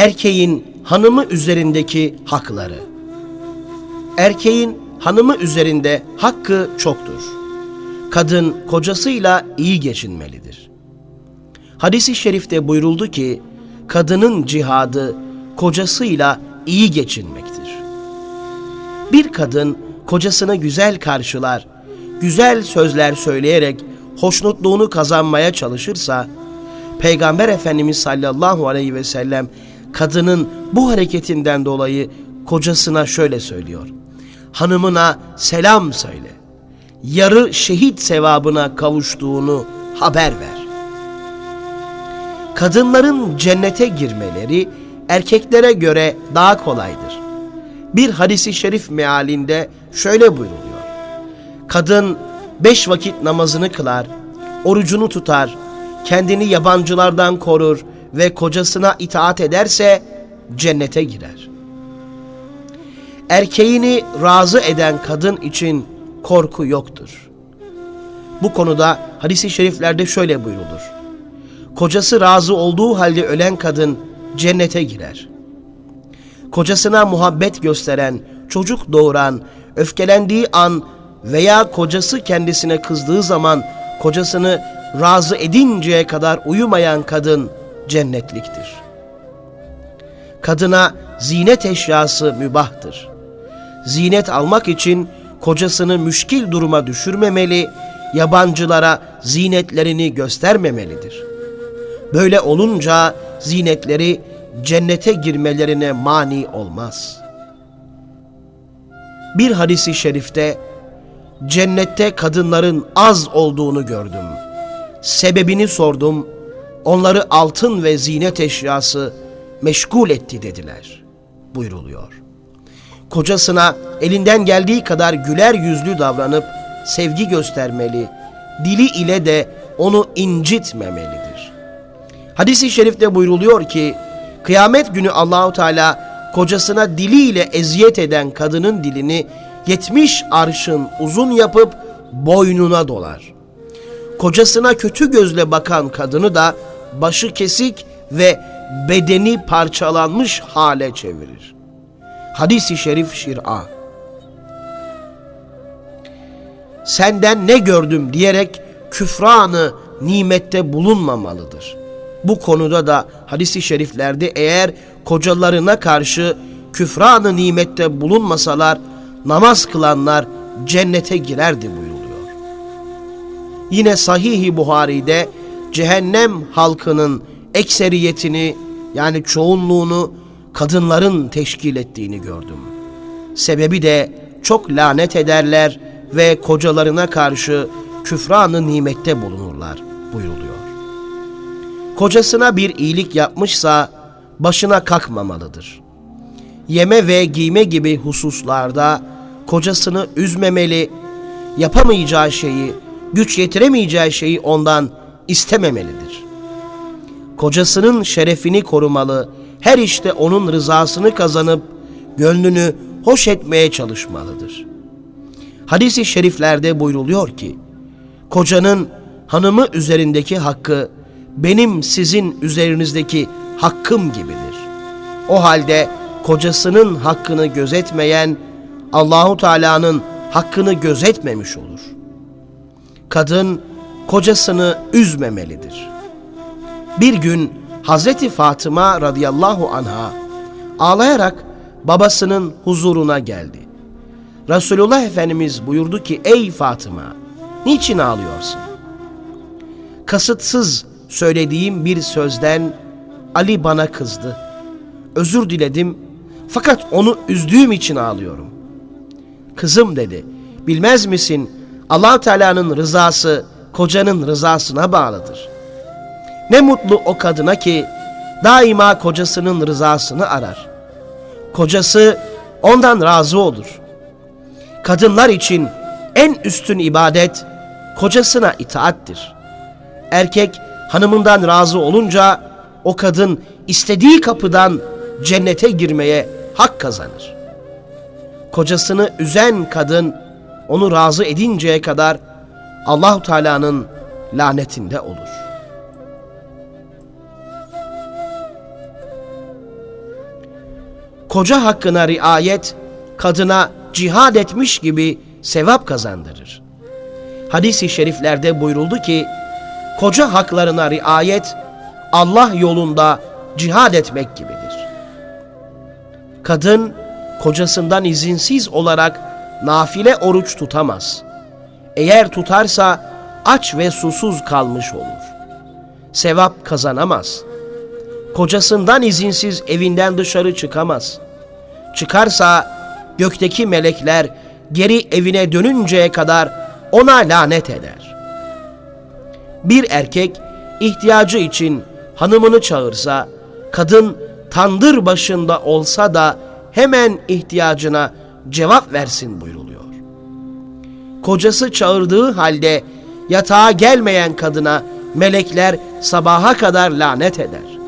Erkeğin hanımı üzerindeki hakları. Erkeğin hanımı üzerinde hakkı çoktur. Kadın kocasıyla iyi geçinmelidir. Hadis-i şerifte buyuruldu ki, kadının cihadı kocasıyla iyi geçinmektir. Bir kadın kocasını güzel karşılar, güzel sözler söyleyerek hoşnutluğunu kazanmaya çalışırsa, Peygamber Efendimiz sallallahu aleyhi ve sellem kadının bu hareketinden dolayı kocasına şöyle söylüyor. Hanımına selam söyle. Yarı şehit sevabına kavuştuğunu haber ver. Kadınların cennete girmeleri erkeklere göre daha kolaydır. Bir hadisi şerif mealinde şöyle buyruluyor. Kadın beş vakit namazını kılar, orucunu tutar, kendini yabancılardan korur ve kocasına itaat ederse cennete girer. Erkeğini razı eden kadın için korku yoktur. Bu konuda hadisi şeriflerde şöyle buyrulur. Kocası razı olduğu halde ölen kadın cennete girer. Kocasına muhabbet gösteren, çocuk doğuran, öfkelendiği an veya kocası kendisine kızdığı zaman kocasını razı edinceye kadar uyumayan kadın cennetliktir. Kadına zinet eşyası mübahtır. Zinet almak için kocasını müşkil duruma düşürmemeli, yabancılara zinetlerini göstermemelidir. Böyle olunca zinetleri cennete girmelerine mani olmaz. Bir hadisi şerifte cennette kadınların az olduğunu gördüm. Sebebini sordum. Onları altın ve zinet eşyası meşgul etti dediler. Buyruluyor. Kocasına elinden geldiği kadar güler yüzlü davranıp sevgi göstermeli, dili ile de onu incitmemelidir. Hadis-i şerifte buyruluyor ki kıyamet günü Allahu Teala kocasına diliyle eziyet eden kadının dilini 70 arşın uzun yapıp boynuna dolar. Kocasına kötü gözle bakan kadını da başı kesik ve bedeni parçalanmış hale çevirir. Hadis-i şerif şir'a. Senden ne gördüm diyerek küfranı nimette bulunmamalıdır. Bu konuda da hadis-i şeriflerde eğer kocalarına karşı küfranı nimette bulunmasalar namaz kılanlar cennete girerdi buyuruluyor. Yine Sahih-i Buhari'de cehennem halkının ekseriyetini yani çoğunluğunu kadınların teşkil ettiğini gördüm. Sebebi de çok lanet ederler ve kocalarına karşı küfranı nimette bulunurlar buyuruluyor. Kocasına bir iyilik yapmışsa başına kalkmamalıdır. Yeme ve giyme gibi hususlarda kocasını üzmemeli, yapamayacağı şeyi, güç yetiremeyeceği şeyi ondan istememelidir. Kocasının şerefini korumalı, her işte onun rızasını kazanıp gönlünü hoş etmeye çalışmalıdır. Hadis-i şeriflerde buyruluyor ki, kocanın hanımı üzerindeki hakkı benim sizin üzerinizdeki hakkım gibidir. O halde kocasının hakkını gözetmeyen Allahu Teala'nın hakkını gözetmemiş olur. Kadın kocasını üzmemelidir. Bir gün Hazreti Fatıma radıyallahu anha ağlayarak babasının huzuruna geldi. Resulullah Efendimiz buyurdu ki ey Fatıma niçin ağlıyorsun? Kasıtsız söylediğim bir sözden Ali bana kızdı. Özür diledim fakat onu üzdüğüm için ağlıyorum. Kızım dedi, bilmez misin allah Teala'nın rızası kocanın rızasına bağlıdır. Ne mutlu o kadına ki daima kocasının rızasını arar. Kocası ondan razı olur. Kadınlar için en üstün ibadet kocasına itaattir. Erkek hanımından razı olunca o kadın istediği kapıdan cennete girmeye hak kazanır. Kocasını üzen kadın onu razı edinceye kadar Allahu Teala'nın lanetinde olur. koca hakkına riayet kadına cihad etmiş gibi sevap kazandırır. Hadis-i şeriflerde buyuruldu ki, koca haklarına riayet Allah yolunda cihad etmek gibidir. Kadın kocasından izinsiz olarak nafile oruç tutamaz. Eğer tutarsa aç ve susuz kalmış olur. Sevap kazanamaz. Kocasından izinsiz evinden dışarı çıkamaz. Çıkarsa gökteki melekler geri evine dönünceye kadar ona lanet eder. Bir erkek ihtiyacı için hanımını çağırsa, kadın tandır başında olsa da hemen ihtiyacına cevap versin buyruluyor. Kocası çağırdığı halde yatağa gelmeyen kadına melekler sabaha kadar lanet eder.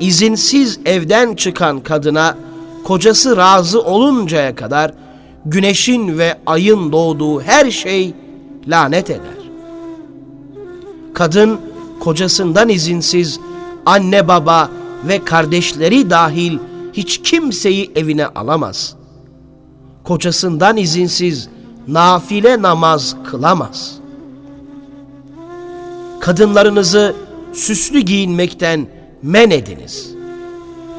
İzinsiz evden çıkan kadına kocası razı oluncaya kadar güneşin ve ayın doğduğu her şey lanet eder. Kadın kocasından izinsiz anne baba ve kardeşleri dahil hiç kimseyi evine alamaz. Kocasından izinsiz nafile namaz kılamaz. Kadınlarınızı süslü giyinmekten men ediniz.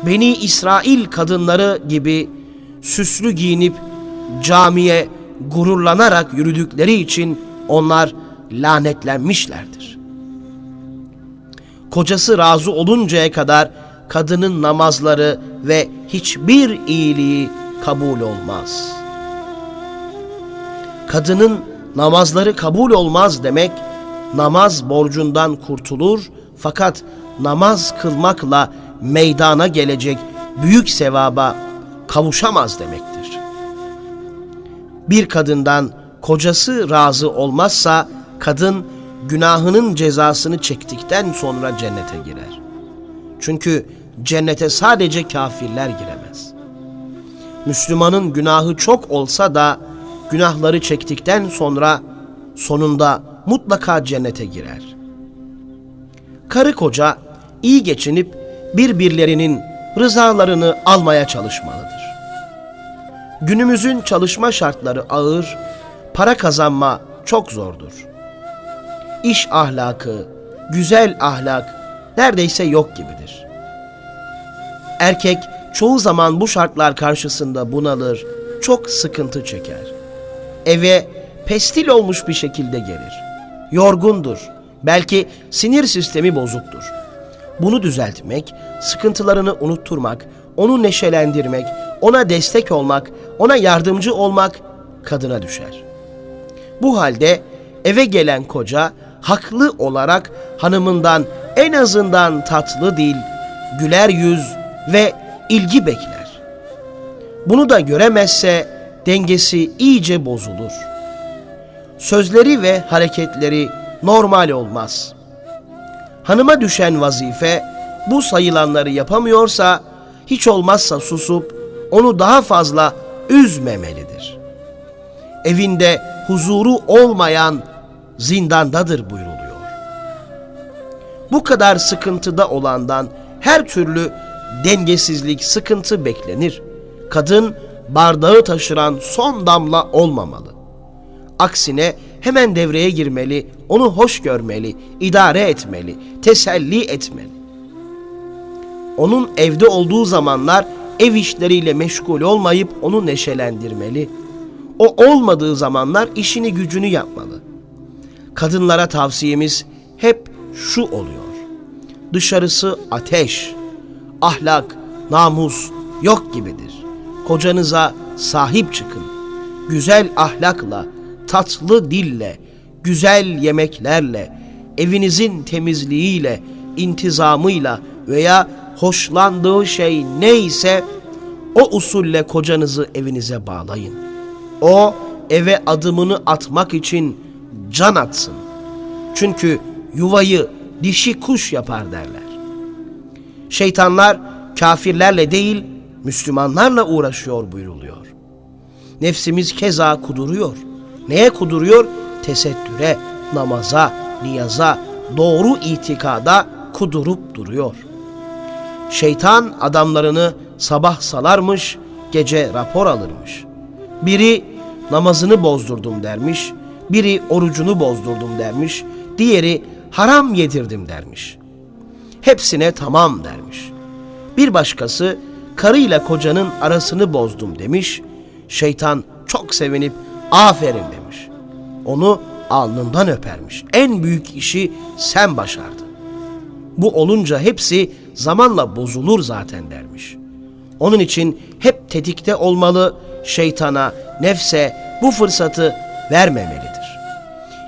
Beni İsrail kadınları gibi süslü giyinip camiye gururlanarak yürüdükleri için onlar lanetlenmişlerdir. Kocası razı oluncaya kadar kadının namazları ve hiçbir iyiliği kabul olmaz. Kadının namazları kabul olmaz demek, namaz borcundan kurtulur fakat namaz kılmakla meydana gelecek büyük sevaba kavuşamaz demektir. Bir kadından kocası razı olmazsa kadın günahının cezasını çektikten sonra cennete girer. Çünkü cennete sadece kafirler giremez. Müslümanın günahı çok olsa da günahları çektikten sonra sonunda mutlaka cennete girer. Karı koca iyi geçinip birbirlerinin rızalarını almaya çalışmalıdır. Günümüzün çalışma şartları ağır, para kazanma çok zordur. İş ahlakı, güzel ahlak neredeyse yok gibidir. Erkek çoğu zaman bu şartlar karşısında bunalır, çok sıkıntı çeker. Eve pestil olmuş bir şekilde gelir. Yorgundur, belki sinir sistemi bozuktur. Bunu düzeltmek, sıkıntılarını unutturmak, onu neşelendirmek, ona destek olmak, ona yardımcı olmak kadına düşer. Bu halde eve gelen koca haklı olarak hanımından en azından tatlı dil, güler yüz ve ilgi bekler. Bunu da göremezse dengesi iyice bozulur. Sözleri ve hareketleri normal olmaz. Hanıma düşen vazife bu sayılanları yapamıyorsa hiç olmazsa susup onu daha fazla üzmemelidir. Evinde huzuru olmayan zindandadır buyruluyor. Bu kadar sıkıntıda olandan her türlü dengesizlik, sıkıntı beklenir. Kadın bardağı taşıran son damla olmamalı. Aksine hemen devreye girmeli, onu hoş görmeli, idare etmeli, teselli etmeli. Onun evde olduğu zamanlar ev işleriyle meşgul olmayıp onu neşelendirmeli. O olmadığı zamanlar işini gücünü yapmalı. Kadınlara tavsiyemiz hep şu oluyor. Dışarısı ateş, ahlak, namus yok gibidir. Kocanıza sahip çıkın. Güzel ahlakla, tatlı dille, güzel yemeklerle, evinizin temizliğiyle, intizamıyla veya hoşlandığı şey neyse o usulle kocanızı evinize bağlayın. O eve adımını atmak için can atsın. Çünkü yuvayı dişi kuş yapar derler. Şeytanlar kafirlerle değil Müslümanlarla uğraşıyor buyruluyor. Nefsimiz keza kuduruyor. Neye kuduruyor? Tesettüre, namaza, niyaza, doğru itikada kudurup duruyor. Şeytan adamlarını sabah salarmış, gece rapor alırmış. Biri namazını bozdurdum dermiş, biri orucunu bozdurdum dermiş, diğeri haram yedirdim dermiş. Hepsine tamam dermiş. Bir başkası karıyla kocanın arasını bozdum demiş. Şeytan çok sevinip aferin demiş. Onu alnından öpermiş. En büyük işi sen başardın. Bu olunca hepsi zamanla bozulur zaten dermiş. Onun için hep tetikte olmalı, şeytana, nefse bu fırsatı vermemelidir.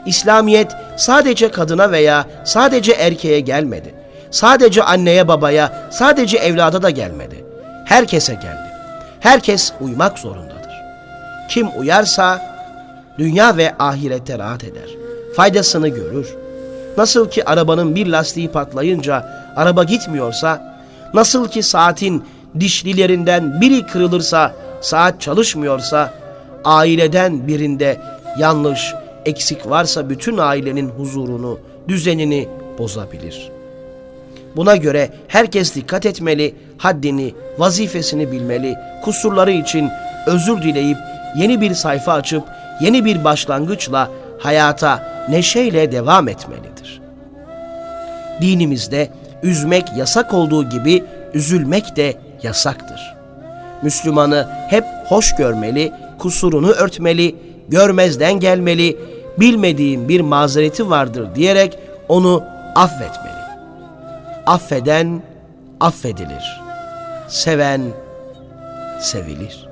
İslamiyet sadece kadına veya sadece erkeğe gelmedi. Sadece anneye babaya, sadece evlada da gelmedi. Herkese geldi. Herkes uymak zorundadır. Kim uyarsa dünya ve ahirette rahat eder. Faydasını görür. Nasıl ki arabanın bir lastiği patlayınca araba gitmiyorsa, nasıl ki saatin dişlilerinden biri kırılırsa, saat çalışmıyorsa, aileden birinde yanlış, eksik varsa bütün ailenin huzurunu, düzenini bozabilir. Buna göre herkes dikkat etmeli, haddini, vazifesini bilmeli, kusurları için özür dileyip yeni bir sayfa açıp yeni bir başlangıçla hayata neşeyle devam etmelidir. Dinimizde üzmek yasak olduğu gibi üzülmek de yasaktır. Müslümanı hep hoş görmeli, kusurunu örtmeli, görmezden gelmeli, bilmediğim bir mazereti vardır diyerek onu affetmeli. Affeden affedilir. Seven sevilir.